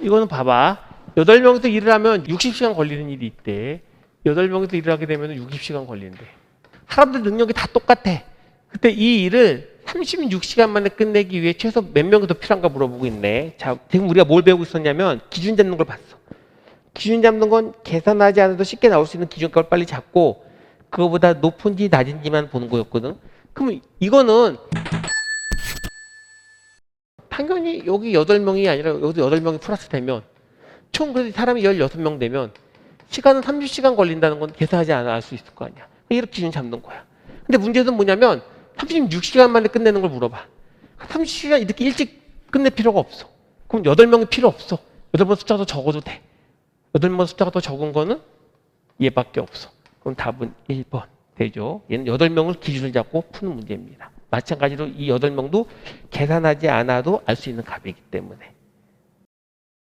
이거는 봐봐. 8명이서 일을 하면 60시간 걸리는 일이 있대. 8명이서 일을 하게 되면 60시간 걸린대. 사람들 능력이 다 똑같아. 그때 이 일을 36시간 만에 끝내기 위해 최소 몇 명이 더 필요한가 물어보고 있네. 자, 지금 우리가 뭘 배우고 있었냐면 기준 잡는 걸 봤어. 기준 잡는 건 계산하지 않아도 쉽게 나올 수 있는 기준값을 빨리 잡고 그거보다 높은지 낮은지만 보는 거였거든. 그럼 이거는 당연히 여기 8명이 아니라 여기도 8명이 플러스 되면 총 그래도 사람이 16명 되면 시간은 30시간 걸린다는 건 계산하지 알수 있을 거 아니야. 이렇게 기준 잡는 거야. 근데 문제는 뭐냐면 36시간 만에 끝내는 걸 물어봐. 30시간 이렇게 일찍 끝낼 필요가 없어. 그럼 8명이 필요 없어. 8번 숫자가 더 적어도 돼. 8번 숫자가 더 적은 거는 얘밖에 없어. 그럼 답은 1번 되죠. 얘는 8명을 기준을 잡고 푸는 문제입니다. 마찬가지로 이 8명도 계산하지 않아도 알 수 있는 값이기 때문에.